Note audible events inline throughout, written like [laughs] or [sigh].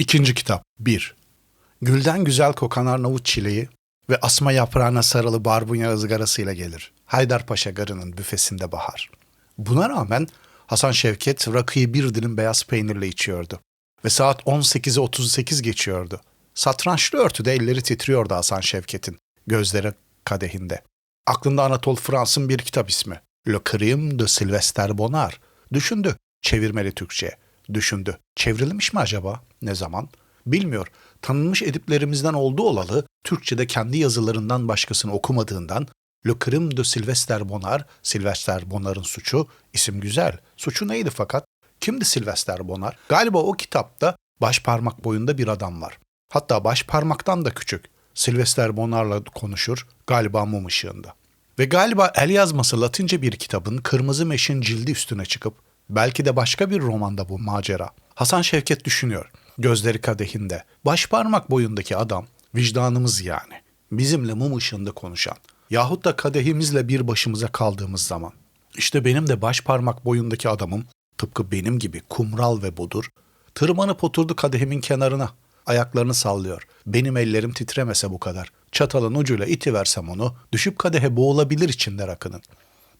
İkinci kitap 1. Gülden güzel kokan Arnavut çileği ve asma yaprağına sarılı barbunya ızgarasıyla gelir. Haydarpaşa garının büfesinde bahar. Buna rağmen Hasan Şevket rakıyı bir dilim beyaz peynirle içiyordu. Ve saat 18'e 38 geçiyordu. Satrançlı örtüde elleri titriyordu Hasan Şevket'in. Gözleri kadehinde. Aklında Anatol Frans'ın bir kitap ismi. Le Crime de Sylvester Bonnard. Düşündü. Çevirmeli Türkçe. Düşündü. Çevrilmiş mi acaba? Ne zaman? Bilmiyor. Tanınmış ediplerimizden olduğu olalı Türkçe'de kendi yazılarından başkasını okumadığından Le Crime de Sylvester Bonnard, Sylvester Bonnard'ın suçu, isim güzel. Suçu neydi fakat? Kimdi Sylvester Bonnard? Galiba o kitapta baş parmak boyunda bir adam var. Hatta baş parmaktan da küçük. Sylvester Bonnard'la konuşur, galiba mum ışığında. Ve galiba el yazması Latince bir kitabın kırmızı meşin cildi üstüne çıkıp belki de başka bir romanda bu macera. Hasan Şevket düşünüyor. Gözleri kadehinde. Baş parmak boyundaki adam vicdanımız yani. Bizimle mum ışığında konuşan. Yahut da kadehimizle bir başımıza kaldığımız zaman. İşte benim de baş parmak boyundaki adamım tıpkı benim gibi kumral ve budur. Tırmanıp oturdu kadehimin kenarına. Ayaklarını sallıyor. Benim ellerim titremese bu kadar. Çatalın ucuyla iti versem onu, düşüp kadehe boğulabilir içinde rakının.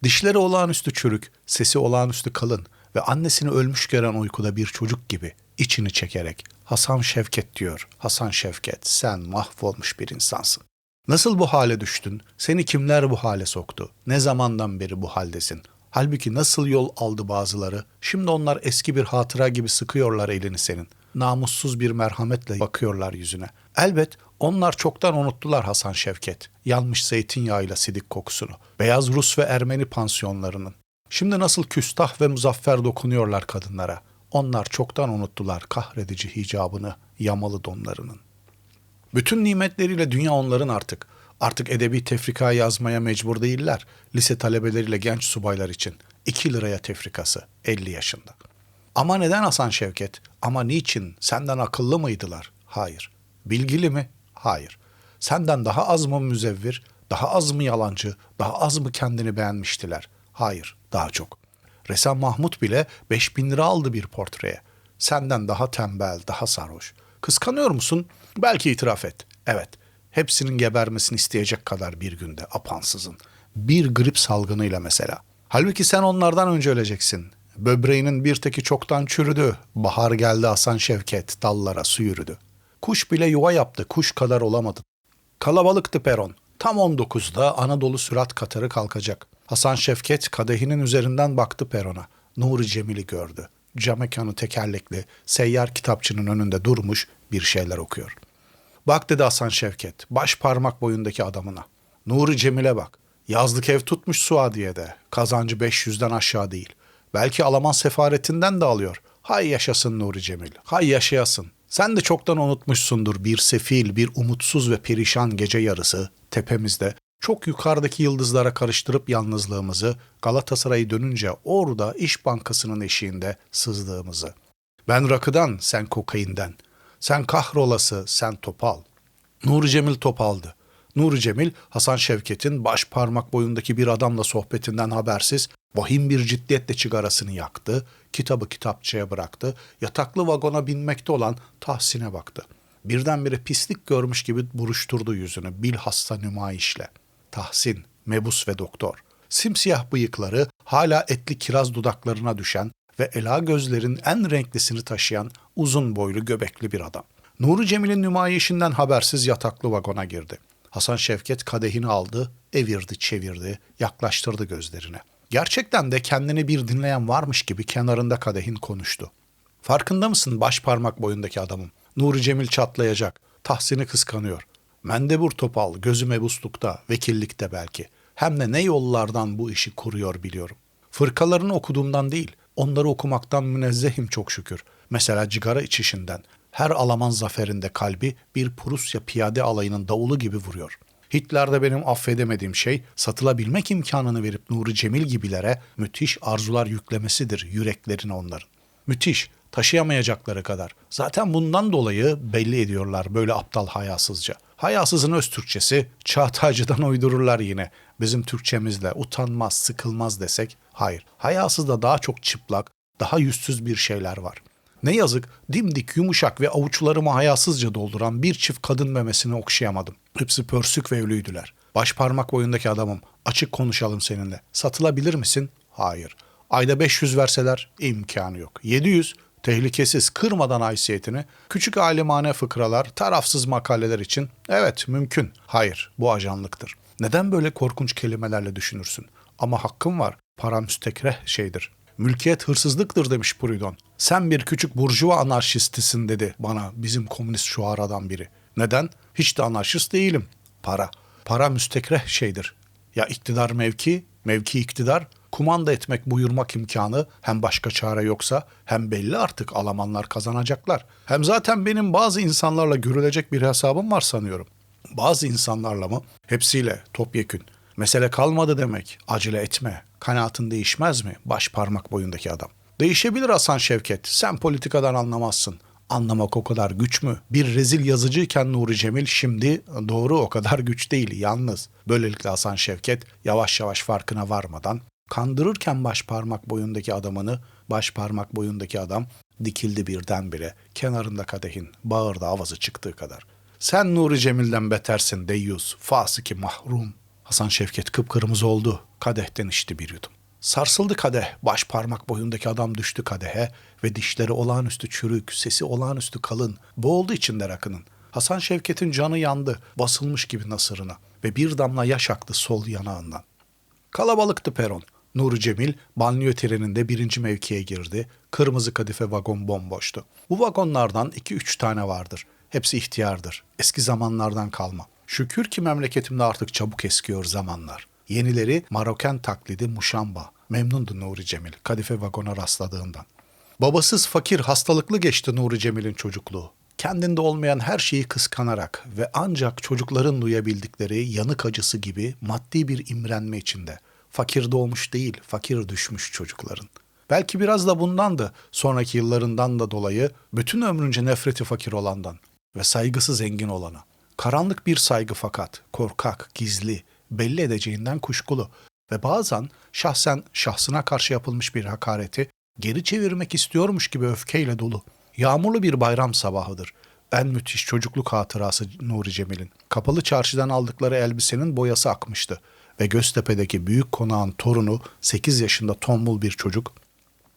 Dişleri olağanüstü çürük, sesi olağanüstü kalın ve annesini ölmüş gören uykuda bir çocuk gibi içini çekerek Hasan Şevket diyor. Hasan Şevket sen mahvolmuş bir insansın. Nasıl bu hale düştün? Seni kimler bu hale soktu? Ne zamandan beri bu haldesin? Halbuki nasıl yol aldı bazıları? Şimdi onlar eski bir hatıra gibi sıkıyorlar elini senin. Namussuz bir merhametle bakıyorlar yüzüne. Elbet onlar çoktan unuttular Hasan Şevket. Yanmış zeytinyağıyla sidik kokusunu. Beyaz Rus ve Ermeni pansiyonlarının. Şimdi nasıl küstah ve muzaffer dokunuyorlar kadınlara. Onlar çoktan unuttular kahredici hicabını, yamalı donlarının. Bütün nimetleriyle dünya onların artık. Artık edebi tefrika yazmaya mecbur değiller. Lise talebeleriyle genç subaylar için. 2 liraya tefrikası 50 yaşında. Ama neden Hasan Şevket? Ama niçin? Senden akıllı mıydılar? Hayır. Bilgili mi? Hayır. Senden daha az mı müzevvir, daha az mı yalancı, daha az mı kendini beğenmiştiler? Hayır, daha çok. Ressam Mahmut bile 5000 lira aldı bir portreye. Senden daha tembel, daha sarhoş. Kıskanıyor musun? Belki itiraf et. Evet. Hepsinin gebermesini isteyecek kadar bir günde apansızın. Bir grip salgınıyla mesela. Halbuki sen onlardan önce öleceksin. Böbreğinin bir teki çoktan çürüdü. Bahar geldi Hasan Şevket, dallara su yürüdü. Kuş bile yuva yaptı, kuş kadar olamadı. Kalabalıktı peron. Tam 19'da Anadolu sürat katarı kalkacak. Hasan Şevket kadehinin üzerinden baktı perona. Nuri Cemil'i gördü. Camekanı tekerlekli, seyyar kitapçının önünde durmuş bir şeyler okuyor. Bak dedi Hasan Şevket, baş parmak boyundaki adamına. Nuri Cemil'e bak. Yazlık ev tutmuş Suadiye'de. Kazancı 500'den aşağı değil. Belki Alman sefaretinden de alıyor. Hay yaşasın Nuri Cemil. Hay yaşayasın. Sen de çoktan unutmuşsundur bir sefil, bir umutsuz ve perişan gece yarısı tepemizde çok yukarıdaki yıldızlara karıştırıp yalnızlığımızı Galatasaray'ı dönünce orada İş Bankası'nın eşiğinde sızdığımızı. Ben rakıdan, sen kokainden. Sen kahrolası, sen topal. Nuri Cemil topaldı. Nuri Cemil, Hasan Şevket'in baş parmak boyundaki bir adamla sohbetinden habersiz, vahim bir ciddiyetle çıgarasını yaktı, kitabı kitapçıya bıraktı, yataklı vagona binmekte olan Tahsin'e baktı. Birdenbire pislik görmüş gibi buruşturdu yüzünü bilhassa nümayişle. Tahsin, mebus ve doktor. Simsiyah bıyıkları hala etli kiraz dudaklarına düşen ve ela gözlerin en renklisini taşıyan uzun boylu göbekli bir adam. Nuri Cemil'in nümayişinden habersiz yataklı vagona girdi. Hasan Şevket kadehini aldı, evirdi, çevirdi, yaklaştırdı gözlerine. Gerçekten de kendini bir dinleyen varmış gibi kenarında kadehin konuştu. Farkında mısın baş parmak boyundaki adamım? Nuri Cemil çatlayacak. Tahsin'i kıskanıyor. Mendebur Topal gözü mebuslukta, vekillikte belki. Hem de ne yollardan bu işi kuruyor biliyorum. Fırkalarını okuduğumdan değil, onları okumaktan münezzehim çok şükür. Mesela cigara içişinden. Her Alman zaferinde kalbi bir Prusya piyade alayının davulu gibi vuruyor. Hitler'de benim affedemediğim şey satılabilmek imkanını verip Nuri Cemil gibilere müthiş arzular yüklemesidir yüreklerine onların. Müthiş, taşıyamayacakları kadar. Zaten bundan dolayı belli ediyorlar böyle aptal hayasızca. Hayasızın öz Türkçesi Çağataycı'dan [laughs] uydururlar yine. Bizim Türkçemizle utanmaz, sıkılmaz desek hayır. Hayasızda daha çok çıplak, daha yüzsüz bir şeyler var. Ne yazık dimdik, yumuşak ve avuçlarımı hayasızca dolduran bir çift kadın memesini okşayamadım. Hepsi pörsük ve ölüydüler. Baş parmak boyundaki adamım. Açık konuşalım seninle. Satılabilir misin? Hayır. Ayda 500 verseler imkanı yok. 700 tehlikesiz kırmadan haysiyetini küçük alimane fıkralar, tarafsız makaleler için evet mümkün. Hayır bu ajanlıktır. Neden böyle korkunç kelimelerle düşünürsün? Ama hakkım var. Para müstekreh şeydir. Mülkiyet hırsızlıktır demiş Proudhon. Sen bir küçük burjuva anarşistisin dedi bana bizim komünist şuaradan biri. Neden? Hiç de anarşist değilim. Para. Para müstekreh şeydir. Ya iktidar mevki, mevki iktidar, kumanda etmek, buyurmak imkanı hem başka çare yoksa hem belli artık Almanlar kazanacaklar. Hem zaten benim bazı insanlarla görülecek bir hesabım var sanıyorum. Bazı insanlarla mı? Hepsiyle topyekün. Mesele kalmadı demek. Acele etme. Kanaatın değişmez mi? Baş parmak boyundaki adam. Değişebilir Hasan Şevket. Sen politikadan anlamazsın. Anlamak o kadar güç mü? Bir rezil yazıcıyken Nuri Cemil şimdi doğru o kadar güç değil yalnız. Böylelikle Hasan Şevket yavaş yavaş farkına varmadan kandırırken baş parmak boyundaki adamını baş parmak boyundaki adam dikildi birdenbire kenarında kadehin bağırdı avazı çıktığı kadar. Sen Nuri Cemil'den betersin deyyus, fasiki mahrum. Hasan Şevket kıpkırmızı oldu. Kadehten içti bir yudum. Sarsıldı kadeh. Baş parmak boyundaki adam düştü kadehe ve dişleri olağanüstü çürük, sesi olağanüstü kalın. Boğuldu içinde rakının. Hasan Şevket'in canı yandı, basılmış gibi nasırına ve bir damla yaş aktı sol yanağından. Kalabalıktı peron. Nuri Cemil banliyö treninde birinci mevkiye girdi. Kırmızı kadife vagon bomboştu. Bu vagonlardan iki üç tane vardır. Hepsi ihtiyardır. Eski zamanlardan kalma. Şükür ki memleketimde artık çabuk eskiyor zamanlar. Yenileri Maroken taklidi muşamba. Memnundu Nuri Cemil kadife vagona rastladığından. Babasız fakir hastalıklı geçti Nuri Cemil'in çocukluğu. Kendinde olmayan her şeyi kıskanarak ve ancak çocukların duyabildikleri yanık acısı gibi maddi bir imrenme içinde. Fakir doğmuş değil, fakir düşmüş çocukların. Belki biraz da bundandı, sonraki yıllarından da dolayı bütün ömrünce nefreti fakir olandan ve saygısı zengin olana. Karanlık bir saygı fakat korkak, gizli, belli edeceğinden kuşkulu ve bazen şahsen şahsına karşı yapılmış bir hakareti geri çevirmek istiyormuş gibi öfkeyle dolu. Yağmurlu bir bayram sabahıdır. En müthiş çocukluk hatırası Nuri Cemil'in. Kapalı çarşıdan aldıkları elbisenin boyası akmıştı ve Göztepe'deki büyük konağın torunu 8 yaşında tombul bir çocuk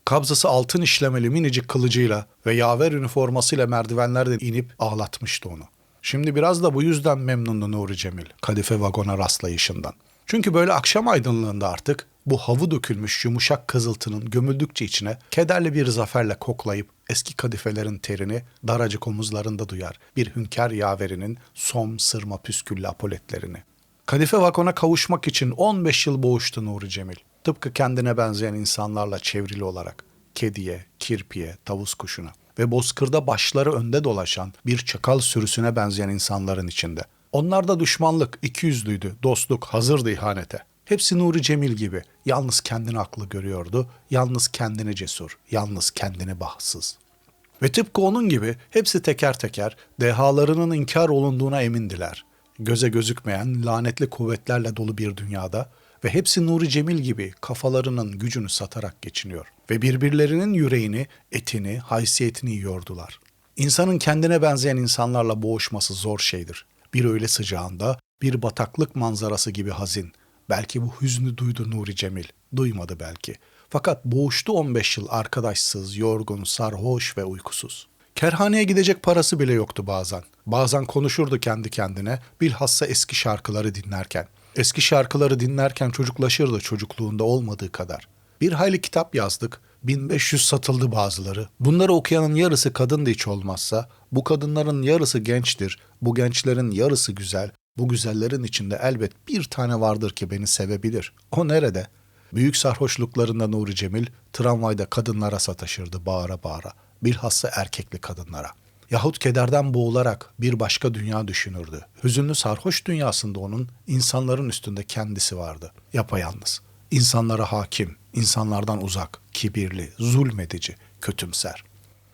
kabzası altın işlemeli minicik kılıcıyla ve yaver üniformasıyla merdivenlerden inip ağlatmıştı onu. Şimdi biraz da bu yüzden memnundu Nuri Cemil kadife vagona rastlayışından. Çünkü böyle akşam aydınlığında artık bu havu dökülmüş yumuşak kızıltının gömüldükçe içine kederli bir zaferle koklayıp eski kadifelerin terini daracık omuzlarında duyar bir hünkâr yaverinin som sırma püsküllü apoletlerini. Kadife vagona kavuşmak için 15 yıl boğuştu Nuri Cemil. Tıpkı kendine benzeyen insanlarla çevrili olarak. Kediye, kirpiye, tavus kuşuna ve bozkırda başları önde dolaşan bir çakal sürüsüne benzeyen insanların içinde. Onlarda düşmanlık ikiyüzlüydü, dostluk hazırdı ihanete. Hepsi Nuri Cemil gibi. Yalnız kendini aklı görüyordu, yalnız kendini cesur, yalnız kendini bahtsız. Ve tıpkı onun gibi hepsi teker teker dehalarının inkar olunduğuna emindiler. Göze gözükmeyen lanetli kuvvetlerle dolu bir dünyada ve hepsi Nuri Cemil gibi kafalarının gücünü satarak geçiniyor ve birbirlerinin yüreğini, etini, haysiyetini yiyordular. İnsanın kendine benzeyen insanlarla boğuşması zor şeydir. Bir öyle sıcağında, bir bataklık manzarası gibi hazin. Belki bu hüznü duydu Nuri Cemil. Duymadı belki. Fakat boğuştu 15 yıl arkadaşsız, yorgun, sarhoş ve uykusuz. Kerhaneye gidecek parası bile yoktu bazen. Bazen konuşurdu kendi kendine, bilhassa eski şarkıları dinlerken. Eski şarkıları dinlerken çocuklaşırdı çocukluğunda olmadığı kadar. Bir hayli kitap yazdık. 1500 satıldı bazıları. Bunları okuyanın yarısı kadın da hiç olmazsa, bu kadınların yarısı gençtir, bu gençlerin yarısı güzel, bu güzellerin içinde elbet bir tane vardır ki beni sevebilir. O nerede? Büyük sarhoşluklarında Nuri Cemil tramvayda kadınlara sataşırdı bağıra bağıra. Bilhassa erkekli kadınlara. Yahut kederden boğularak bir başka dünya düşünürdü. Hüzünlü sarhoş dünyasında onun insanların üstünde kendisi vardı. Yapayalnız. İnsanlara hakim, insanlardan uzak, kibirli, zulmedici, kötümser.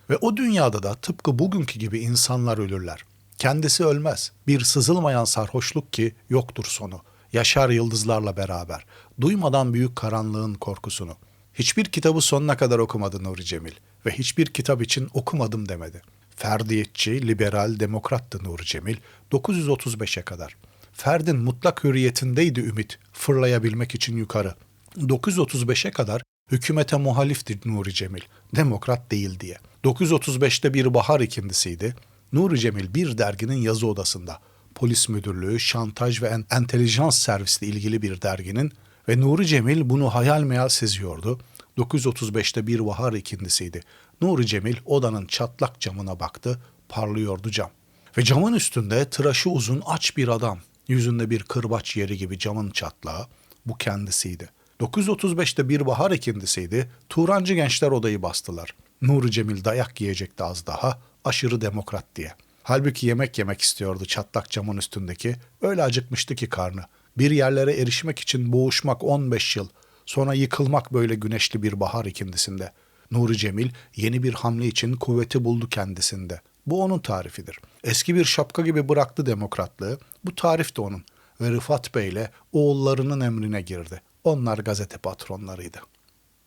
Ve o dünyada da tıpkı bugünkü gibi insanlar ölürler. Kendisi ölmez. Bir sızılmayan sarhoşluk ki yoktur sonu. Yaşar yıldızlarla beraber. Duymadan büyük karanlığın korkusunu. Hiçbir kitabı sonuna kadar okumadı Nuri Cemil. ve hiçbir kitap için okumadım demedi. Ferdiyetçi, liberal, demokrattı Nuri Cemil 935'e kadar. Ferdin mutlak hürriyetindeydi ümit fırlayabilmek için yukarı. 935'e kadar hükümete muhalifti Nuri Cemil, demokrat değil diye. 935'te bir bahar ikindisiydi. Nuri Cemil bir derginin yazı odasında. Polis müdürlüğü, şantaj ve en- entelijans servisle ilgili bir derginin ve Nuri Cemil bunu hayal meyal seziyordu. 935'te bir bahar ikindisiydi. Nuri Cemil odanın çatlak camına baktı, parlıyordu cam. Ve camın üstünde tıraşı uzun aç bir adam. Yüzünde bir kırbaç yeri gibi camın çatlağı. Bu kendisiydi. 935'te bir bahar ikindisiydi. Turancı gençler odayı bastılar. Nuri Cemil dayak yiyecekti az daha. Aşırı demokrat diye. Halbuki yemek yemek istiyordu çatlak camın üstündeki. Öyle acıkmıştı ki karnı. Bir yerlere erişmek için boğuşmak 15 yıl. Sonra yıkılmak böyle güneşli bir bahar ikindisinde. Nuri Cemil yeni bir hamle için kuvveti buldu kendisinde. Bu onun tarifidir. Eski bir şapka gibi bıraktı demokratlığı. Bu tarif de onun. Ve Rıfat Bey'le oğullarının emrine girdi. Onlar gazete patronlarıydı.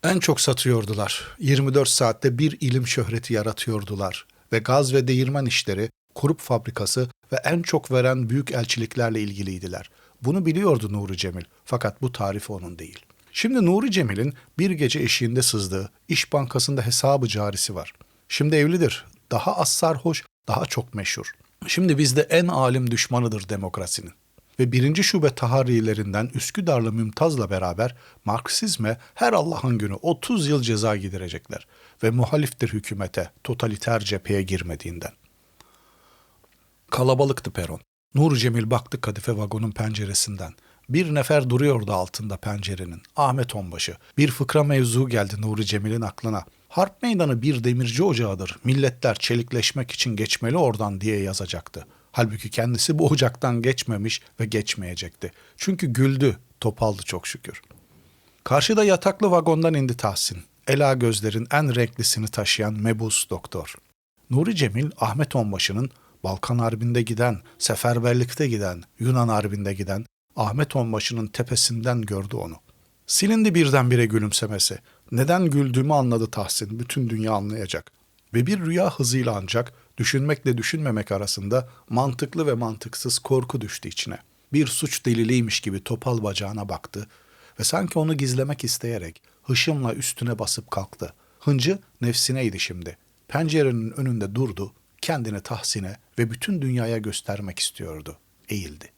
En çok satıyordular. 24 saatte bir ilim şöhreti yaratıyordular. Ve gaz ve değirmen işleri, kurup fabrikası ve en çok veren büyük elçiliklerle ilgiliydiler. Bunu biliyordu Nuri Cemil. Fakat bu tarif onun değil. Şimdi Nuri Cemil'in bir gece eşiğinde sızdığı İş Bankası'nda hesabı carisi var. Şimdi evlidir. Daha az sarhoş, daha çok meşhur. Şimdi bizde en alim düşmanıdır demokrasinin. Ve birinci şube taharrilerinden Üsküdarlı Mümtaz'la beraber Marksizme her Allah'ın günü 30 yıl ceza gidirecekler. Ve muhaliftir hükümete, totaliter cepheye girmediğinden. Kalabalıktı peron. Nur Cemil baktı kadife vagonun penceresinden. Bir nefer duruyordu altında pencerenin. Ahmet Onbaşı. Bir fıkra mevzu geldi Nuri Cemil'in aklına. Harp meydanı bir demirci ocağıdır. Milletler çelikleşmek için geçmeli oradan diye yazacaktı. Halbuki kendisi bu ocaktan geçmemiş ve geçmeyecekti. Çünkü güldü, topaldı çok şükür. Karşıda yataklı vagondan indi Tahsin. Ela gözlerin en renklisini taşıyan mebus doktor. Nuri Cemil, Ahmet Onbaşı'nın Balkan Harbi'nde giden, seferberlikte giden, Yunan Harbi'nde giden Ahmet Onbaşı'nın tepesinden gördü onu. Silindi birdenbire gülümsemesi. Neden güldüğümü anladı Tahsin, bütün dünya anlayacak. Ve bir rüya hızıyla ancak düşünmekle düşünmemek arasında mantıklı ve mantıksız korku düştü içine. Bir suç deliliymiş gibi topal bacağına baktı ve sanki onu gizlemek isteyerek hışımla üstüne basıp kalktı. Hıncı nefsineydi şimdi. Pencerenin önünde durdu, kendini Tahsin'e ve bütün dünyaya göstermek istiyordu. Eğildi.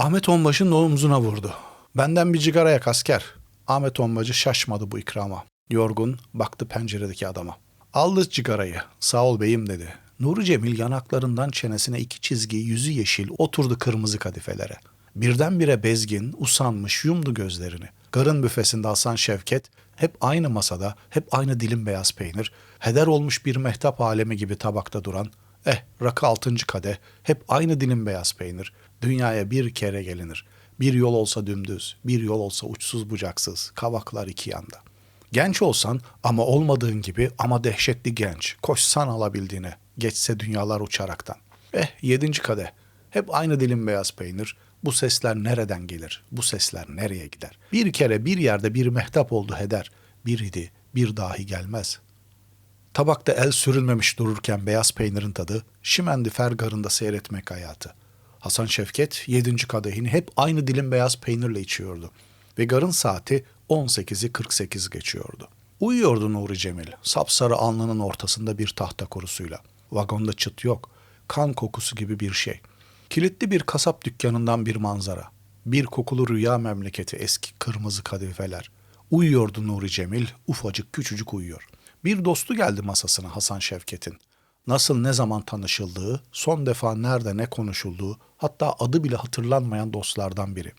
Ahmet Onbaşı'nın omzuna vurdu. Benden bir cigara yak asker. Ahmet Onbaşı şaşmadı bu ikrama. Yorgun baktı penceredeki adama. Aldı cigarayı. Sağ ol beyim dedi. Nuri Cemil yanaklarından çenesine iki çizgi, yüzü yeşil, oturdu kırmızı kadifelere. Birdenbire bezgin, usanmış, yumdu gözlerini. Garın büfesinde Hasan Şevket, hep aynı masada, hep aynı dilim beyaz peynir, heder olmuş bir mehtap alemi gibi tabakta duran, eh rakı altıncı kadeh, hep aynı dilim beyaz peynir. Dünyaya bir kere gelinir. Bir yol olsa dümdüz, bir yol olsa uçsuz bucaksız, kavaklar iki yanda. Genç olsan ama olmadığın gibi ama dehşetli genç. Koşsan alabildiğine. Geçse dünyalar uçaraktan. Eh yedinci kadeh. Hep aynı dilim beyaz peynir. Bu sesler nereden gelir? Bu sesler nereye gider? Bir kere bir yerde bir mehtap oldu heder. Bir idi, bir dahi gelmez. Tabakta el sürülmemiş dururken beyaz peynirin tadı, şimendi fergarında seyretmek hayatı. Hasan Şevket yedinci kadehini hep aynı dilim beyaz peynirle içiyordu. Ve garın saati 18'i 48 geçiyordu. Uyuyordu Nuri Cemil, sapsarı alnının ortasında bir tahta korusuyla. Vagonda çıt yok, kan kokusu gibi bir şey. Kilitli bir kasap dükkanından bir manzara. Bir kokulu rüya memleketi eski kırmızı kadifeler. Uyuyordu Nuri Cemil, ufacık küçücük uyuyor. Bir dostu geldi masasına Hasan Şevket'in. Nasıl ne zaman tanışıldığı, son defa nerede ne konuşulduğu, hatta adı bile hatırlanmayan dostlardan biri.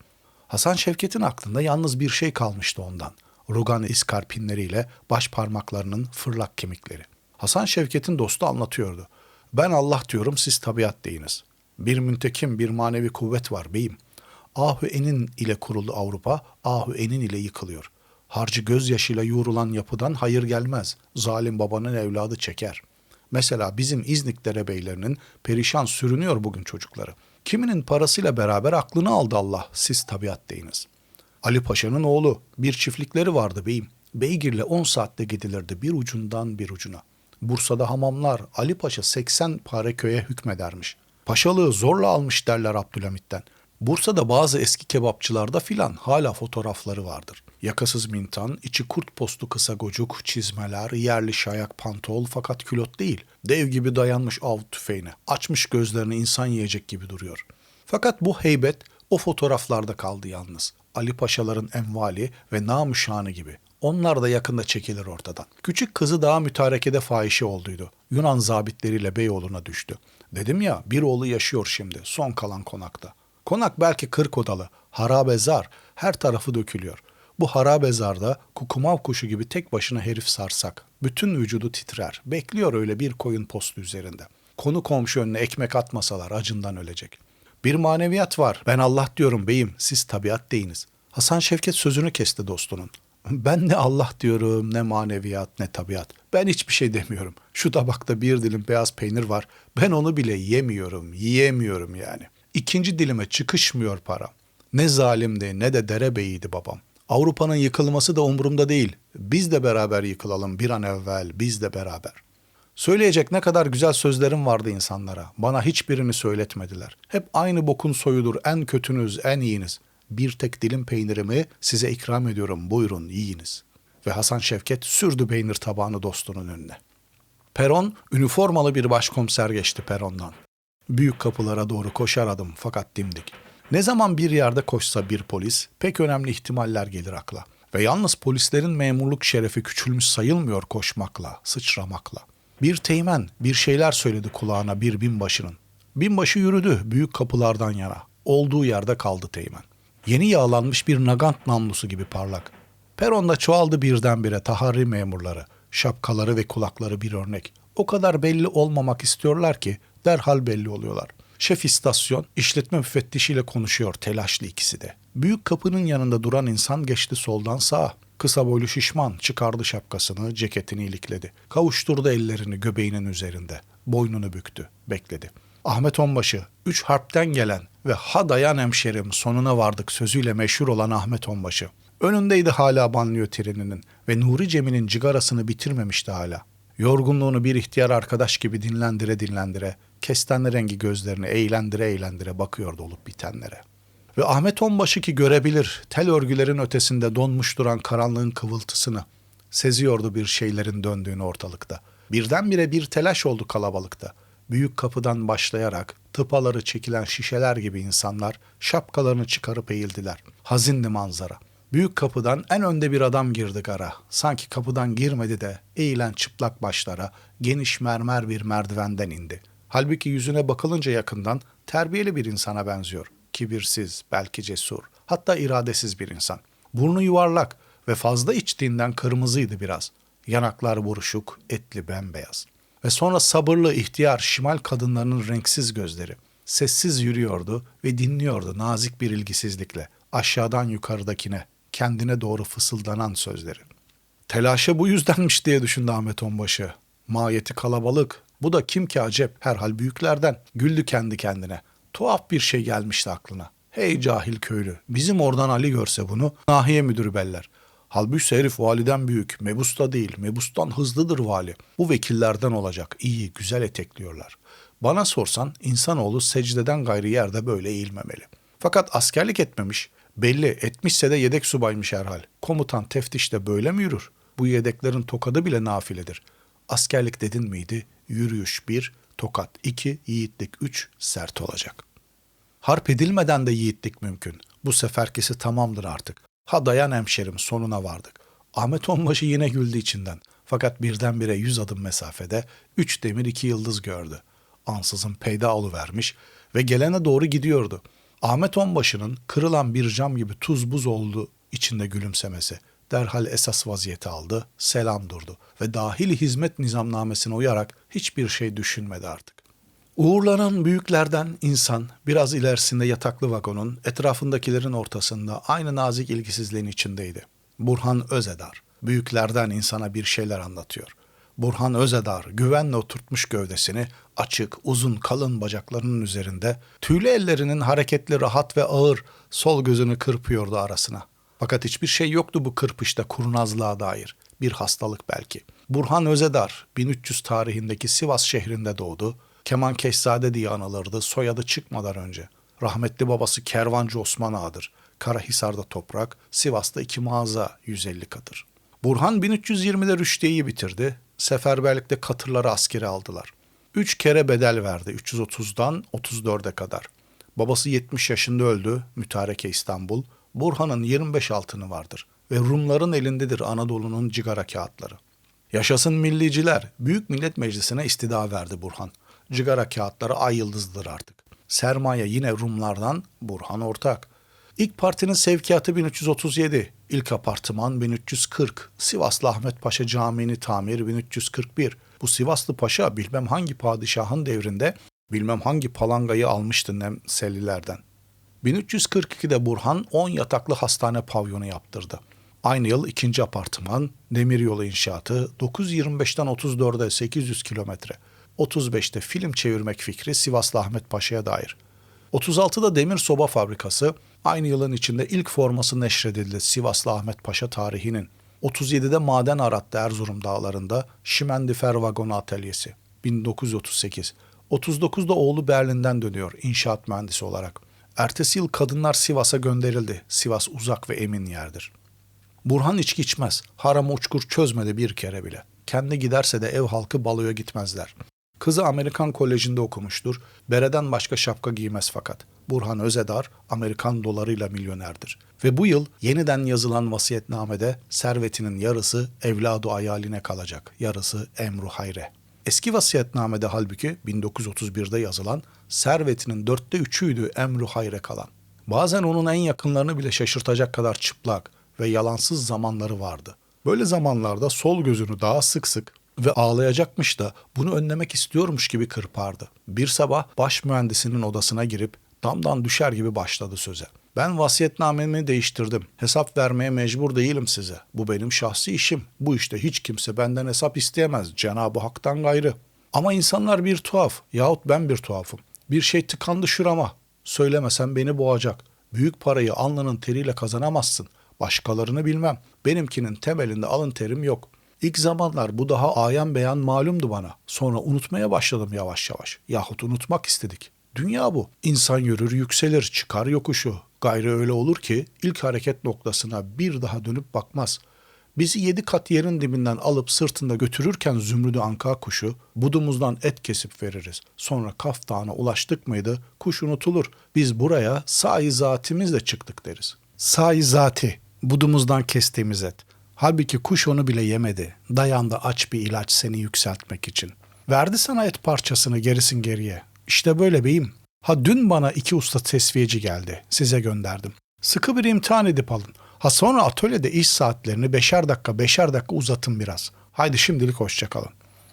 Hasan Şevket'in aklında yalnız bir şey kalmıştı ondan. Rugan iskarpinleriyle baş parmaklarının fırlak kemikleri. Hasan Şevket'in dostu anlatıyordu. Ben Allah diyorum siz tabiat deyiniz. Bir müntekim bir manevi kuvvet var beyim. Ahu enin ile kuruldu Avrupa, ahu enin ile yıkılıyor. Harcı gözyaşıyla yoğrulan yapıdan hayır gelmez. Zalim babanın evladı çeker. Mesela bizim İznik derebeylerinin perişan sürünüyor bugün çocukları. Kiminin parasıyla beraber aklını aldı Allah, siz tabiat deyiniz. Ali Paşa'nın oğlu, bir çiftlikleri vardı beyim. Beygir'le 10 saatte gidilirdi bir ucundan bir ucuna. Bursa'da hamamlar Ali Paşa 80 pare köye hükmedermiş. Paşalığı zorla almış derler Abdülhamit'ten. Bursa'da bazı eski kebapçılarda filan hala fotoğrafları vardır. Yakasız mintan, içi kurt postu kısa gocuk, çizmeler, yerli şayak pantol fakat külot değil. Dev gibi dayanmış av tüfeğine. Açmış gözlerini insan yiyecek gibi duruyor. Fakat bu heybet o fotoğraflarda kaldı yalnız. Ali Paşaların envali ve namüşanı gibi. Onlar da yakında çekilir ortadan. Küçük kızı daha mütarekede fahişe olduydu. Yunan zabitleriyle Beyoğlu'na düştü. Dedim ya bir oğlu yaşıyor şimdi son kalan konakta. Konak belki kırk odalı, harabezar, her tarafı dökülüyor. Bu harabezarda kukumav kuşu gibi tek başına herif sarsak. Bütün vücudu titrer. Bekliyor öyle bir koyun postu üzerinde. Konu komşu önüne ekmek atmasalar acından ölecek. Bir maneviyat var. Ben Allah diyorum beyim, siz tabiat deyiniz. Hasan Şevket sözünü kesti dostunun. Ben ne Allah diyorum, ne maneviyat, ne tabiat. Ben hiçbir şey demiyorum. Şu tabakta bir dilim beyaz peynir var. Ben onu bile yemiyorum, yiyemiyorum yani. İkinci dilime çıkışmıyor para. Ne zalimdi ne de derebeyiydi babam. Avrupa'nın yıkılması da umurumda değil. Biz de beraber yıkılalım bir an evvel, biz de beraber. Söyleyecek ne kadar güzel sözlerim vardı insanlara. Bana hiçbirini söyletmediler. Hep aynı bokun soyudur, en kötünüz, en iyiniz. Bir tek dilim peynirimi size ikram ediyorum, buyurun yiyiniz. Ve Hasan Şevket sürdü peynir tabağını dostunun önüne. Peron, üniformalı bir başkomiser geçti perondan. Büyük kapılara doğru koşar adım fakat dimdik. Ne zaman bir yerde koşsa bir polis, pek önemli ihtimaller gelir akla. Ve yalnız polislerin memurluk şerefi küçülmüş sayılmıyor koşmakla, sıçramakla. Bir teğmen bir şeyler söyledi kulağına bir binbaşının. Binbaşı yürüdü büyük kapılardan yana. Olduğu yerde kaldı teğmen. Yeni yağlanmış bir nagant namlusu gibi parlak. Peronda çoğaldı birdenbire taharri memurları. Şapkaları ve kulakları bir örnek. O kadar belli olmamak istiyorlar ki derhal belli oluyorlar. Şef istasyon işletme müfettişiyle konuşuyor telaşlı ikisi de. Büyük kapının yanında duran insan geçti soldan sağa. Kısa boylu şişman çıkardı şapkasını, ceketini ilikledi. Kavuşturdu ellerini göbeğinin üzerinde. Boynunu büktü, bekledi. Ahmet Onbaşı, üç harpten gelen ve ha dayan hemşerim sonuna vardık sözüyle meşhur olan Ahmet Onbaşı. Önündeydi hala banliyö treninin ve Nuri Cemil'in cigarasını bitirmemişti hala. Yorgunluğunu bir ihtiyar arkadaş gibi dinlendire dinlendire, kestenli rengi gözlerini eğlendire eğlendire bakıyordu olup bitenlere. Ve Ahmet Onbaşı ki görebilir tel örgülerin ötesinde donmuş duran karanlığın kıvıltısını. Seziyordu bir şeylerin döndüğünü ortalıkta. Birdenbire bir telaş oldu kalabalıkta. Büyük kapıdan başlayarak tıpaları çekilen şişeler gibi insanlar şapkalarını çıkarıp eğildiler. Hazindi manzara. Büyük kapıdan en önde bir adam girdi gara. Sanki kapıdan girmedi de eğilen çıplak başlara geniş mermer bir merdivenden indi. Halbuki yüzüne bakılınca yakından terbiyeli bir insana benziyor. Kibirsiz, belki cesur, hatta iradesiz bir insan. Burnu yuvarlak ve fazla içtiğinden kırmızıydı biraz. Yanaklar buruşuk, etli bembeyaz. Ve sonra sabırlı ihtiyar şimal kadınlarının renksiz gözleri. Sessiz yürüyordu ve dinliyordu nazik bir ilgisizlikle. Aşağıdan yukarıdakine, kendine doğru fısıldanan sözleri. Telaşa bu yüzdenmiş diye düşündü Ahmet Onbaşı. Mahiyeti kalabalık. Bu da kim ki acep herhal büyüklerden. Güldü kendi kendine. Tuhaf bir şey gelmişti aklına. Hey cahil köylü, bizim oradan Ali görse bunu nahiye müdürü beller. Halbuki herif validen büyük, mebusta değil, mebustan hızlıdır vali. Bu vekillerden olacak, iyi, güzel etekliyorlar. Bana sorsan insanoğlu secdeden gayrı yerde böyle eğilmemeli. Fakat askerlik etmemiş, belli etmişse de yedek subaymış herhal. Komutan teftişte böyle mi yürür? Bu yedeklerin tokadı bile nafiledir. Askerlik dedin miydi? Yürüyüş bir, tokat iki, yiğitlik üç, sert olacak. Harp edilmeden de yiğitlik mümkün. Bu seferkisi tamamdır artık. Ha dayan hemşerim sonuna vardık. Ahmet Onbaşı yine güldü içinden. Fakat birdenbire yüz adım mesafede üç demir iki yıldız gördü. Ansızın peyda vermiş ve gelene doğru gidiyordu. Ahmet Onbaşı'nın kırılan bir cam gibi tuz buz oldu içinde gülümsemesi. Derhal esas vaziyeti aldı, selam durdu ve dahili hizmet nizamnamesine uyarak hiçbir şey düşünmedi artık. Uğurlanan büyüklerden insan biraz ilerisinde yataklı vagonun etrafındakilerin ortasında aynı nazik ilgisizliğin içindeydi. Burhan Özedar büyüklerden insana bir şeyler anlatıyor. Burhan Özedar güvenle oturtmuş gövdesini açık, uzun, kalın bacaklarının üzerinde, tüylü ellerinin hareketli, rahat ve ağır sol gözünü kırpıyordu arasına. Fakat hiçbir şey yoktu bu kırpışta kurnazlığa dair. bir hastalık belki. Burhan Özedar 1300 tarihindeki Sivas şehrinde doğdu. Keman Keşzade diye anılırdı soyadı çıkmadan önce. Rahmetli babası Kervancı Osman Ağa'dır. Karahisar'da toprak, Sivas'ta iki mağaza 150 katır. Burhan 1320'de rüştiyeyi bitirdi. Seferberlikte katırları askere aldılar. Üç kere bedel verdi 330'dan 34'e kadar. Babası 70 yaşında öldü, mütareke İstanbul. Burhan'ın 25 altını vardır ve Rumların elindedir Anadolu'nun cigara kağıtları. Yaşasın milliciler, Büyük Millet Meclisi'ne istida verdi Burhan. Cigara kağıtları ay yıldızdır artık. Sermaye yine Rumlardan, Burhan ortak. İlk partinin sevkiyatı 1337, ilk apartman 1340, Sivaslı Ahmet Paşa Camii'ni tamir 1341. Bu Sivaslı Paşa bilmem hangi padişahın devrinde bilmem hangi palangayı almıştı Nemselilerden. 1342'de Burhan 10 yataklı hastane pavyonu yaptırdı. Aynı yıl ikinci apartman, demiryolu inşaatı 9.25'ten 34'e 800 kilometre. 35'te film çevirmek fikri Sivaslı Ahmet Paşa'ya dair. 36'da demir soba fabrikası, aynı yılın içinde ilk forması neşredildi Sivaslı Ahmet Paşa tarihinin. 37'de maden arattı Erzurum dağlarında Şimendifer Vagonu Atölyesi 1938. 39'da oğlu Berlin'den dönüyor inşaat mühendisi olarak. Ertesi yıl kadınlar Sivas'a gönderildi. Sivas uzak ve emin yerdir. Burhan içki içmez. Haramı uçkur çözmedi bir kere bile. Kendi giderse de ev halkı baloya gitmezler. Kızı Amerikan Koleji'nde okumuştur. Bereden başka şapka giymez fakat. Burhan Özedar Amerikan dolarıyla milyonerdir. Ve bu yıl yeniden yazılan vasiyetnamede servetinin yarısı evladı ayaline kalacak. Yarısı emru hayre. Eski vasiyetnamede halbuki 1931'de yazılan servetinin dörtte üçüydü emru hayre kalan. Bazen onun en yakınlarını bile şaşırtacak kadar çıplak ve yalansız zamanları vardı. Böyle zamanlarda sol gözünü daha sık sık ve ağlayacakmış da bunu önlemek istiyormuş gibi kırpardı. Bir sabah baş mühendisinin odasına girip damdan düşer gibi başladı söze. Ben vasiyetnamemi değiştirdim. Hesap vermeye mecbur değilim size. Bu benim şahsi işim. Bu işte hiç kimse benden hesap isteyemez. Cenab-ı Hak'tan gayrı. Ama insanlar bir tuhaf yahut ben bir tuhafım. Bir şey tıkandı şurama. Söylemesem beni boğacak. Büyük parayı alnının teriyle kazanamazsın. Başkalarını bilmem. Benimkinin temelinde alın terim yok. İlk zamanlar bu daha ayan beyan malumdu bana. Sonra unutmaya başladım yavaş yavaş. Yahut unutmak istedik. Dünya bu. İnsan yürür yükselir, çıkar yokuşu. Gayrı öyle olur ki ilk hareket noktasına bir daha dönüp bakmaz. Bizi yedi kat yerin dibinden alıp sırtında götürürken zümrüdü anka kuşu, budumuzdan et kesip veririz. Sonra Kaf Dağı'na ulaştık mıydı kuş unutulur. Biz buraya sahi zatimizle çıktık deriz. Sahi zati, budumuzdan kestiğimiz et. Halbuki kuş onu bile yemedi. Dayandı aç bir ilaç seni yükseltmek için. Verdi sana et parçasını gerisin geriye. İşte böyle beyim. Ha dün bana iki usta tesviyeci geldi. Size gönderdim. Sıkı bir imtihan edip alın. Ha sonra atölyede iş saatlerini beşer dakika beşer dakika uzatın biraz. Haydi şimdilik hoşçakalın.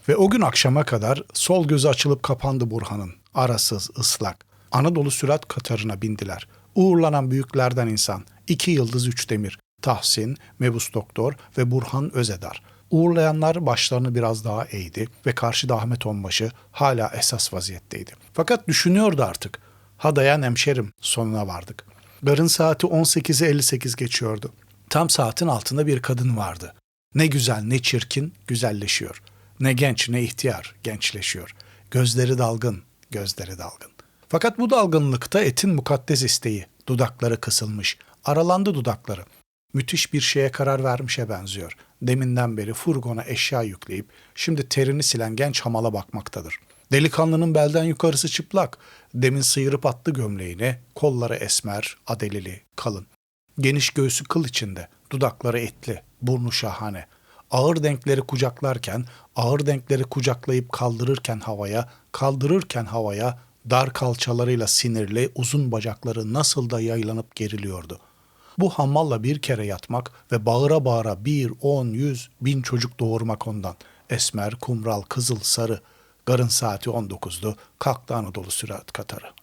Ve o gün akşama kadar sol gözü açılıp kapandı Burhan'ın. Arasız, ıslak. Anadolu sürat katarına bindiler. Uğurlanan büyüklerden insan. iki yıldız üç demir. Tahsin, Mebus Doktor ve Burhan Özedar. Uğurlayanlar başlarını biraz daha eğdi ve karşıda Ahmet Onbaşı hala esas vaziyetteydi. Fakat düşünüyordu artık. Ha dayan hemşerim sonuna vardık. Garın saati 18'e 58 geçiyordu. Tam saatin altında bir kadın vardı. Ne güzel ne çirkin güzelleşiyor. Ne genç ne ihtiyar gençleşiyor. Gözleri dalgın, gözleri dalgın. Fakat bu dalgınlıkta etin mukaddes isteği. Dudakları kısılmış. Aralandı dudakları müthiş bir şeye karar vermişe benziyor. Deminden beri furgona eşya yükleyip şimdi terini silen genç hamala bakmaktadır. Delikanlının belden yukarısı çıplak. Demin sıyırıp attı gömleğini, kolları esmer, adelili, kalın. Geniş göğsü kıl içinde, dudakları etli, burnu şahane. Ağır denkleri kucaklarken, ağır denkleri kucaklayıp kaldırırken havaya, kaldırırken havaya, dar kalçalarıyla sinirli, uzun bacakları nasıl da yaylanıp geriliyordu. Bu hammalla bir kere yatmak ve bağıra bağıra bir, on, yüz, bin çocuk doğurmak ondan. Esmer, kumral, kızıl, sarı. Garın saati 19'du. Kalktı Anadolu Sürat Katarı.